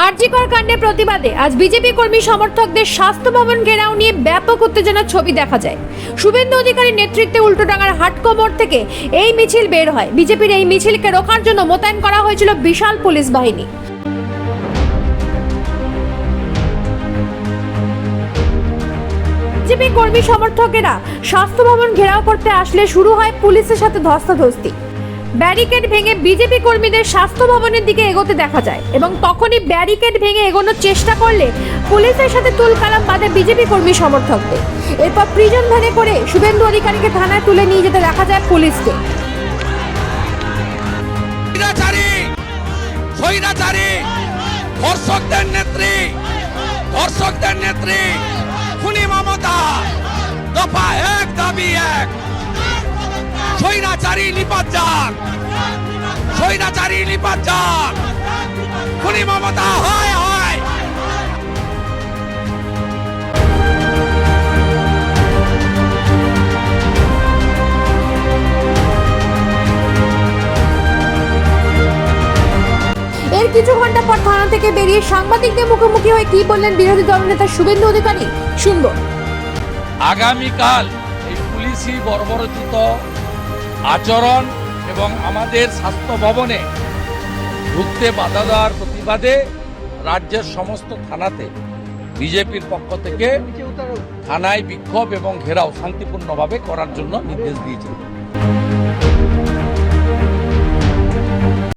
আরজিকর কাণ্ডের প্রতিবাদে আজ বিজেপি কর্মী সমর্থকদের স্বাস্থ্য ভবন ঘেরাও নিয়ে ব্যাপক উত্তেজনার ছবি দেখা যায়। শুভেন্দু অধিকারীর নেতৃত্বে উল্টোডাঙ্গার হাটকোমর থেকে এই মিছিল বের হয়। বিজেপির এই মিছিলকে রোখার জন্য মোতায়েন করা হয়েছিল বিশাল পুলিশ বাহিনী। বিজেপি কর্মী সমর্থকেরা স্বাস্থ্য ভবন ঘেরাও করতে আসলে শুরু হয় পুলিশের সাথে ধস্তাধস্তি। ব্যারিকেড ভেঙে বিজেপি কর্মীদের স্বাস্থ্য ভবনের দিকে এগোতে দেখা যায় এবং তখনই ব্যারিকেড ভেঙে এগোনোর চেষ্টা করলে পুলিশের সাথে তুলকালাম বাঁধে বিজেপি কর্মী সমর্থকদের। এরপর প্রিজন ভ্যানে করে শুভেন্দু অধিকারীকে থানায় তুলে নিয়ে যেতে দেখা যায় পুলিশকে। ধর্ষকদের নেত্রী ধর্ষকদের নেত্রী, খুনি মমতা, দফা এক, দাবি এক। স্বৈরাচারী নিপাত যাক। স্বৈরাচারী নিপাত যাক। খুনি মমতা হয় হয়। এর কিছু ঘণ্টা পর থানা থেকে বেরিয়ে সাংবাদিকদের মুখোমুখি হয়ে কি বললেন বিরোধী দলনেতা শুভেন্দু অধিকারী? শুনব। আগামীকাল এই পুলিশি বর্বরচিত আচরণ এবং আমাদের স্বাস্থ্য ভবনে ঢুকতে বাধা দেওয়ার প্রতিবাদে রাজ্যের সমস্ত থানাতে বিজেপির পক্ষ থেকে থানায় বিক্ষোভ এবং ঘেরাও শান্তিপূর্ণভাবে করার জন্য নির্দেশ দিয়েছে।